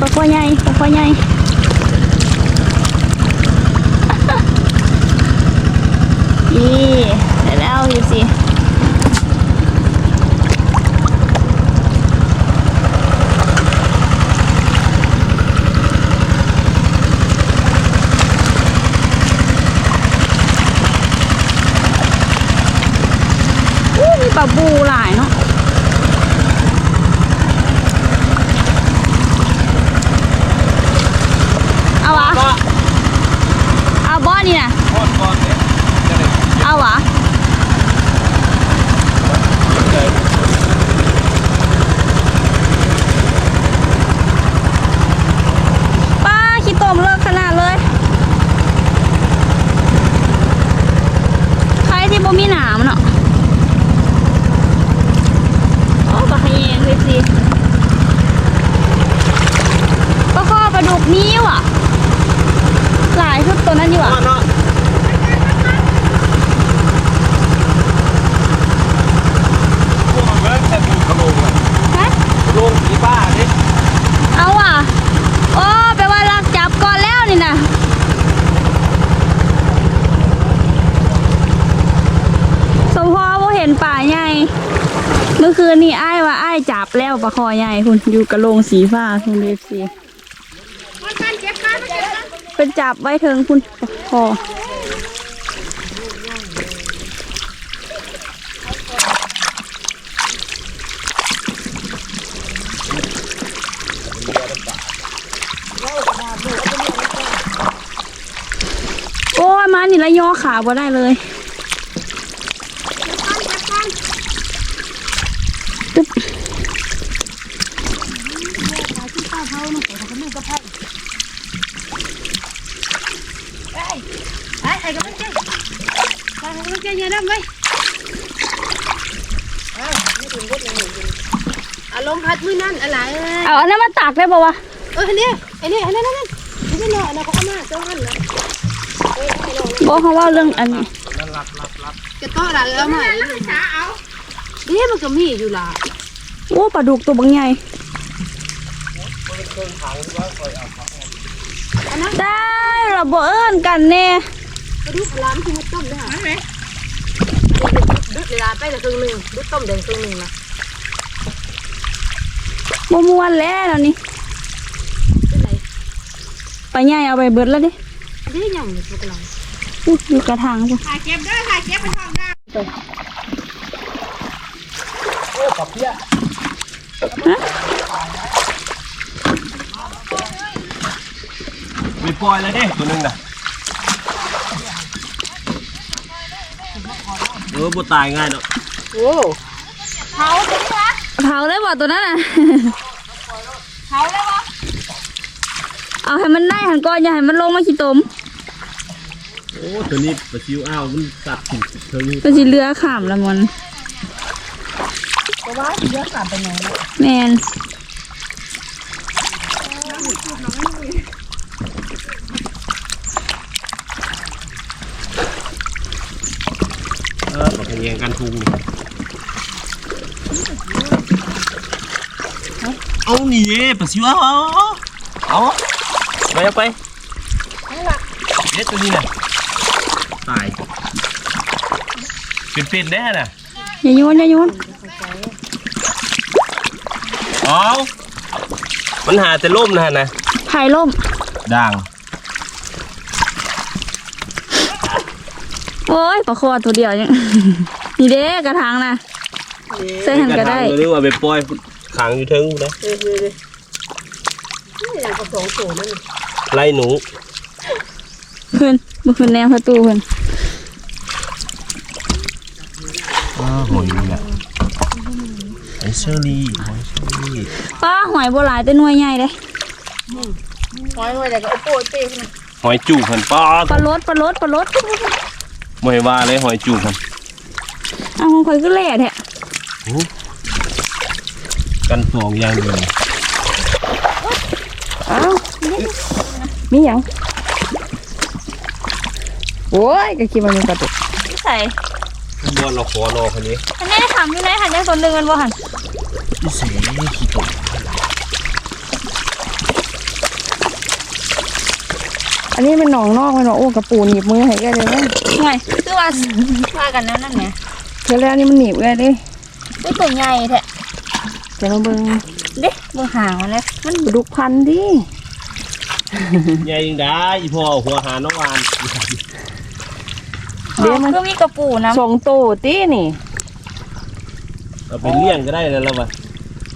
ปลาคอใหญ่ปลาคอใหญ่ นี่ได้แล้วอยู่สิ อู้มีปลาบูหลายเนาะ เอาวะ ก็ เอาบอนี่นะ ทอดก่อนเนี่ยจะได้ เอาวะ เลย ป้าขี้ตมเลิกขนาดเลย ใครที่ บ่มีหนามเนาะโอ้ปลาขยงเลยสิปลาข้อปลาดุกนิ้วอะ หลายชุดตัวนั้นอยู่อะ อดเนาะพวกมันเบิ่งแต่ดูกระโหลกอะ ฮะ กระโหลกผีบ้าดิ เอาว่ะ โอ้แปลว่ารักจับก่อนแล้วนี่นะสมพอบ่เห็นป่าใหญ่ เมื่อคืนนี่อ้ายว่าอ้าย จับแล้วปลาคอใหญ่คุณอยู่กระโลงสีฟ้าคุณเดซีเป็นจับไว้เทิงคุณปลาคอโอ้ยมานี่ละย่อขาบ่ได้เลยตึ๊บ ไอ้ไอ้กำลังใจไอ้กำลังใจเยอะนะ ไหมอารมณ์พัดมือนั่นอะไรเอาอันนั้นมาตากได้ป่าวะเออเนี่ยไอ้เนี่ยอันนั้นนั่นนี่เป็นเนาะนะเขาเอามาเจ้าหันนะบอกเขาว่าเรื่องอันนี้จะต้ออะไรเอามาเอานี่มันก็มีอยู่ล่ะโอ้ปลาดุกตัวบางใหญ่ได้เราบ่เอิ้นกันแน่กระดูกร้านที่มันต้มได้ไหม ดุดเวลาไปละครึ่งหนึ่งดุดต้มแดงครึ่งหนึ่งนะบ่ม่วนแล้วเดี๋ยวนี้เป็นไรปลาใหญ่เอาไปเบิดแล้วดินี่ยังอยู่พวกเราอุ๊ยอยู่กระถางพุ่นถ่ายเก็บได้ถ่ายเก็บไปทำได้โอ้ปลาเพี้ยฮะมีปล่อยเลยดิตัวหนึงน่ะ ออบ่ตายง่ายเนาะโอ้เผาได้บ่ตัวนั้นน่ะเขาเลยวะเอาให้มันได้หันก่อนอย่าให้มันลงมาขี้ตมโอ้ตัวนี้ปลาซิวอ้าวมันตัดถึงเท่านี้เป็นสิเรือขามละมันเพราะว่าเยอะกลับไปไหนนะแมน เออปลาขยงกันทุงนี่เอานี่เด้ปลาซิวเอาเอาเอาเอาไปเอาไปเด็ดตัวนี้น่ะตายเป็นๆแน่น่ะอย่าโยนอย่าโยนเอามันหาแต่ล่มนะฮะนะไผ่ล่มด่าง โอ้ยปลาคอตัวเดียวยัง นี่เด้กระถางนะใส่หันก็ได้หรือว่าไปปล่อยขังอยู่เทิงนะเออเออนี่อย่างกับสองโถนั่นไล่หนูเพื่อนเมื่อคืนแนมประตูเพื่อนอ้าวหอยนี่แหละไอเชอรี่หอยเชอรี่ป้าหอยโบราณแต่หน่วยใหญ่เลยหอยไว้แต่ก็โอ้โหเต้ขึ้นหอยจูบพันป้าปลาลดปลาลดปลาลด หอยว่าเลยหอยจูบพันเอาของข่อยก็แหล่แท้กันตองอย่างเดียวอ้าวมีหยังโอ้ยก็คิดว่ามันปลาดุกใส่บอลเราขอรอคนนี้อันนี้ถามอยู่ไหนหันได้คนหนึ่งกันบ่หันพี่เสขี้ตก อันนี้เป็นหนองนอกมันบอกโอ้กระปูหนีบมือให้แกเลยนะไงคือว่าว่ากันแล้วนั่นไงเธอแล้วนี่มันหนีบเลยดิอุ้ยตัวใหญ่แท้เดี๋ยวมาเบิ่งเด้เบิ่งหางมันนะมันปลาดุกพันธุ์ดิใหญ่ยิงได้อีพ่อหัวหาน้องวานเดี๋ยวมันก็มีกระปูนะสองโตตีนี่เอาไปเลี้ยงก็ได้แล้วล่ะวะ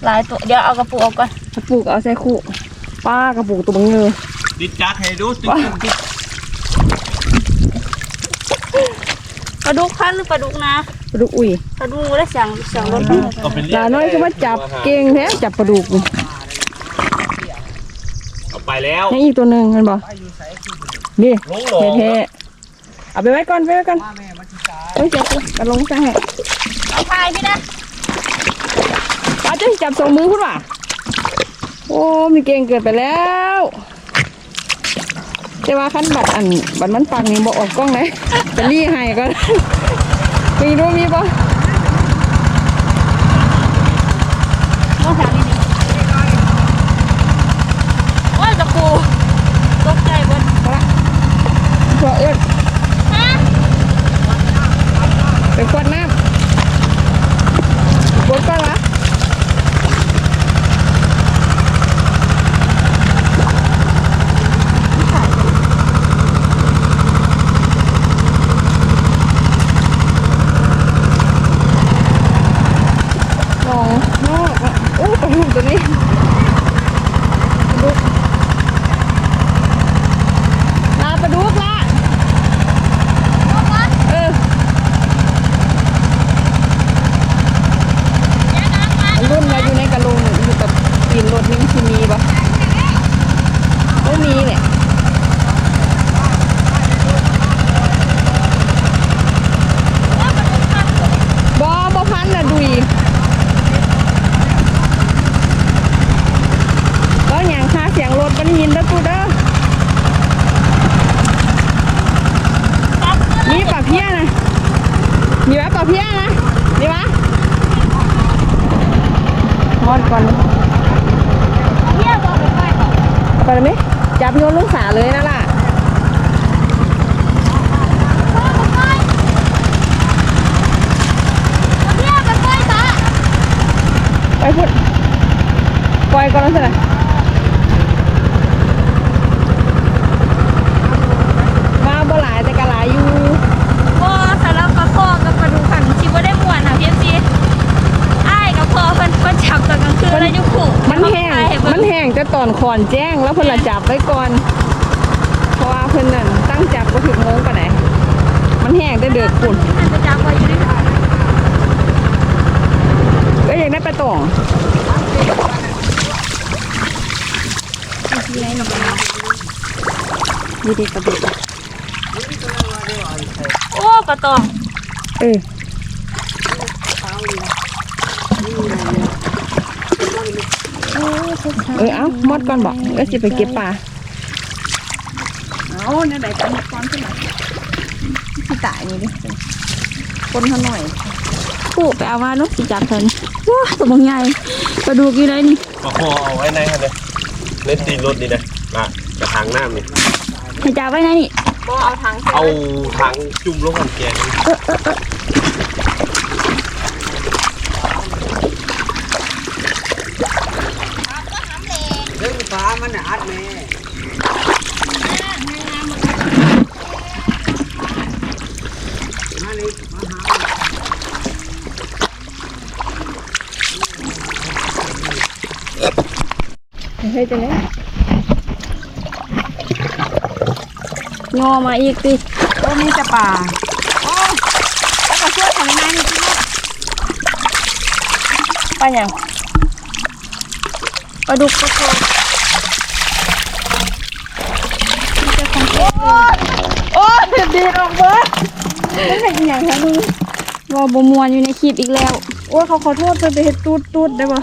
หลายตัวเดี๋ยวเอากระปูออกก่อนกระปุกเอาใส่คู่ป้ากระปุกตัวบังเงอ ติดจักให้ดูติดติดปลาดุกพันหรือปลาดุกนะปลาดุกอุ้ยปลาดุกได้เสียงเสียงรถดูเอาไปเลี้ยหลางน้อยก็มาจับเก่งแท้จับปลาดุกนี่เอาไปแล้วยังอีกตัวหนึ่งมันบอกนี่ลงหลงเท่ๆเอาไปไว้ก่อนไปไว้ก่อนโอ้ยเจ็บกระลงซะให้เอาพายพี่นะป้าจะจับสองมือพุ่นว่ะโอ้มีเก่งเกิดไปแล้ว แต่ว่าขั้นบัตรอันบัตรมันปังนี่บอกออกกล้องไหนจะรีให้ก่อนมีรู้มีปะต้องถามนี่โอ้ยกระปูตกใจเบนเพราะเอื้อนฮะไปขวดน้ำบดก่อนวะลองนอกอะโอ้ปลาดุกตัวนี้ปลาดุกลาปลาดุกละ เออรุ่นมาอยู่ในกระโหลกอยู่กับปีนรถนี่มันสิมีปะไม่มีเนี่ยบอบอพันน่ะดุยก็อย่างค่าเสียงรถ มันยินเด้อกูเด้อนี่ป่าเพี้ยนะมีวะป่าเพี้ยนะมีวะทอดก่อนกไปไปก่อนไปเลยไหมจับโยนลูกสาเลยนะล่ะไปพูดปล่อยก่อนแล้วสินะมาบ่หลายแต่ก็หลายอยู่ ก็สำหรับปลาคอกับปลาดุกขันชิว่าได้ม่วนอะพี่ซีอ้ายกับพ่อเพิ่นเพิ่นจับตอนกลางคืนแล้วอยู่ขู่ มันแห้ง มันแห้งแต่ต อนขอนแจ้งแล้วเพิ่นละจับไว้ก่อน เพราะว่าเพิ่นนั่นตั้งจับก็ถึงโมงปานไหนมันแห้งแต่เดือดปุ่นมันจะจับไว้อยู่ด้วยกันก็อยากได้ปลาตองที่ไหนหนูไปนะดีดีปลาดุกโอ้ปลาตองเออ เออเอามดก่อนบอกแล้วสิไปเก็บปลาเอาเนี่ยไหนกันก่อนขึ้นมาสิตายนี่ดิคนเขาหน่อยขู่ไปเอามาลูกสิจับเพิ่นว้าตัวบางใหญ่ปลาดุกอยู่ไหนนี่ประคอเอาไว้ในครับเลยเล่นตีรถนี่นะละกระถางน้ำนี่ให้จับไว้ไหนนี่บ่เอาถังเอาถังจุ่มลงกันแกงเฮ้ยจะเนี้ยงอมาอีกติก็มีแต่ปลาโอ้แล้วก็ช่วยทำงานนี่ปลาอย่างปลาดุกปลาคอ โอ้เด็ดดีออกเบิร์ดไม่เป็นอย่างไรมึงวอบมวนอยู่ในคลิปอีกแล้ว โอ้เขาขอโทษไปไปเฮ็ดตูดตูดได้ปะ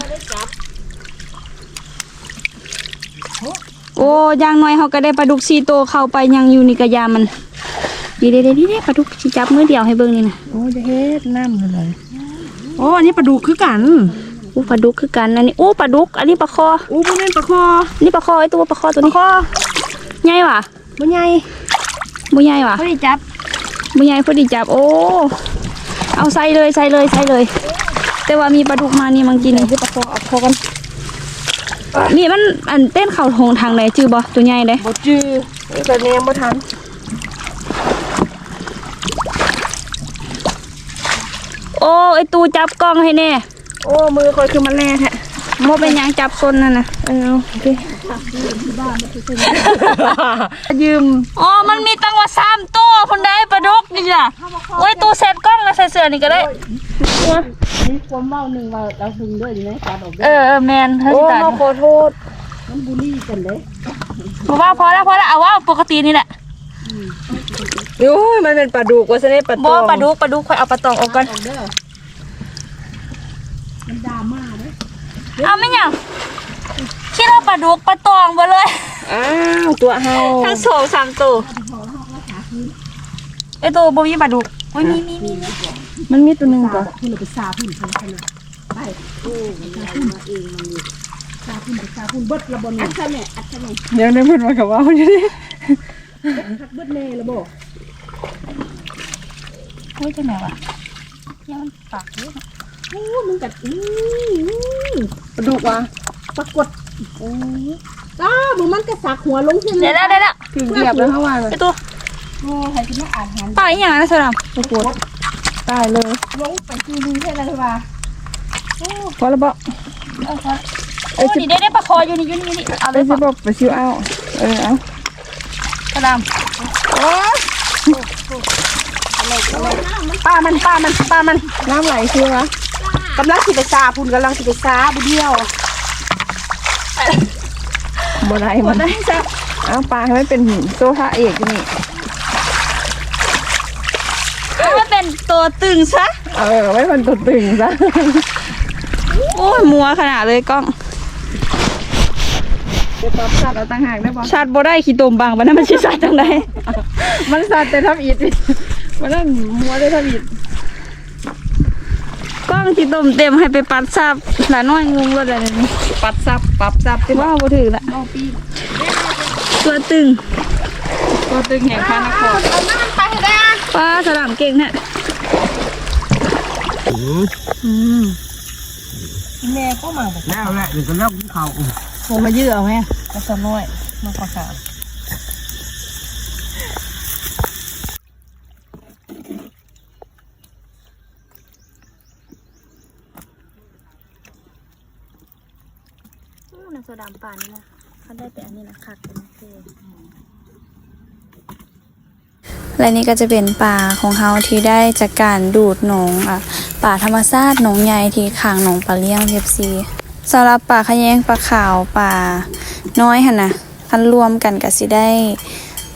โอ้อยางน้อยเขาก็ได้ปลาดุกซีโตวเข้าไปยังอยู่ในกระยามันดีเด้ดีเด้ปลาดุกสิจับมือเดียวให้เบิ่งนี่นะโอ้จะเฮ็ดน้ำเลยโอ้อันนี้ปลาดุกคือกันอู้ปลาดุกคือกันนะนี่อู้ปลาดุก อันนี้ปลาคออู้พวกนี้ปลาคอนี่ปลาคอไอตัวปลาคอตัวนี้คอใหญ่ว่ะอบ่ใหญ่ บ่ใหญ่ว่ะบ่ได้จับบ่ใหญ่พอดีจับ โอ้ เอาใส่เลยใส่เลยใส่เลย แต่ว่ามีปลาดุกมานี่มังกินนี่คือปลาคอเอาคอกันนี่มันอันเต้นเข่าทงทางไหนจือบ่ตัวใหญ่เด้บ่จื้อนี่ก็แนมบ่ทันโอ้ไอตูจับกล้องให้แน่ โอ้ มือคอยคือมันแล่แท้ โมเป็นหยังจับซนนั่นน่ะเออโอเคยืมอ๋อมันมีตั้งว่าสามตัวคนได้ปลาดุกนี่จ้ะโอ้ยตูเซ็ตกล้องแล้วใส่เสื้อนี่ก็ได้นี่ความเมาหนึ่งว่าเราพึงด้วยดีไหมการออกเออเออแมนเฮ้ยโอ้ตายมาขอโทษมันบูลลี่กันเลยบอกว่าพอแล้วพอแล้วเอาว่าปกตินี่แหละโอ้ยมันเป็นปลาดุกว่าซะเนี่ยปลาตบ่องปลาดุกปลาดุกค่อยเอาปลาตองออกก่อนออกเด้อมันดราม่า เด้อเอาไม่หยังคิดว่าปลาดุกปลาตองบ่เลย อ้าวตัวเฮาทั้งสองสามตัวไอตัวบ่มีปลาดุกโอ้ยมีมีมีมีมันมีตัวหนึงก่อนคุณเราไปซาพุ่นเขาขนาดไปโอ้ซาพุ่นมาเองมันซาพุ่นไปซาพุ่นเบิดระบนอัดซะแม่อัดซะแม่เดี๋ยวได้เพิ่นมากับว่าอยู่ดิทักเบิดแม่ระบบโอ้ยจังไหนวะยังมันปากอยู่ โอ้มึงกัดอือปลาดุกว่ะปรากฏโอ้อ้ามึงมันก็สักหัวลงที่เดี๋ยวแล้วเดี๋ยวแล้วถึงเหยียบแล้วเฮาว่าไอตัวโอ้ใครจะมาอ่านหันปลาอีหยังนะสลามปรากฏตายเลยลงไปคือมึงแค่นั้นว่าพอแล้วบ่เออครับโอ้นี่ได้ได้ปลาคออยู่นี่อยู่นี่อยู่นี่เอาเลได้ยสิบอกไปซิวเอาเออเอาสลามป้ามันป้ามันป้ามันน้ำไหลคือวะ กำลังสิไปซาพุ่นกำลังสิไปซาบุเดียวบ่ได้มันได้จ้ะเอาปลาให้มันเป็นโซฟาเอกอยู่นี่เอาให้เป็นตัวตึงซะ เออไว้มันตัวตึงซะ โอ้ยมัวขนาดเลยกล้องจะตอบสัตว์เอาต่างหากได้บ่ชาดบ่ได้ขี้ตมบางบัดนั้นมันสิชาดจังไดมันสัตว์แต่ทับอิดมันนั่นมัวได้ทับอิด กล้องขี้ตมเต็มให้ไปปัดซับหลานน้อยงงแล้วเดี๋ยวนี้ปัดซับปับซับที่ว่าบ่ถึงละตัวตึง ตัวตึงแห่งพระนครป้าสลามเก่งแท้อืมแม่ก็มาบอกแล้วแหละเดี๋ยวก็เลิกเขาโทรมายื้อเอาแม่ก็สน้อยมาขอสาว น้ำโซดามป่านนี่นะเขาได้แต่อันนี้นะคักเป็นเท่และนี่ก็จะเป็นป่าของเฮาที่ได้จากการดูดหนองอะป่าธรรมชาติหนองใหญ่ที่ข้างหนองปลาเลี้ยงเทฟซีสำหรับป่าขยงปลาขาวป่าน้อยหั่นนะคันรวมกันก็สิได้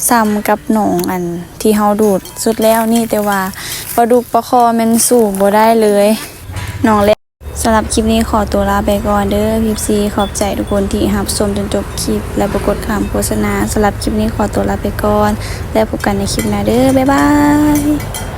ซ้ำกับหนองอันที่เฮาดูดสุดแล้วนี่แต่ว่าปลาดุกปลาคอมันสู่บ่ได้เลยหนองเลำหรับคลิปนี้ขอตัวลาไปก่อนเด้อพิปซีขอบใจทุกคนที่รับชมจนจบคลิป และปรากฏคำโฆษณาสำหรับคลิปนี้ขอตัวลาไปก่อน แล้วพบกันในคลิปหน้าเด้อบ๊ายบาย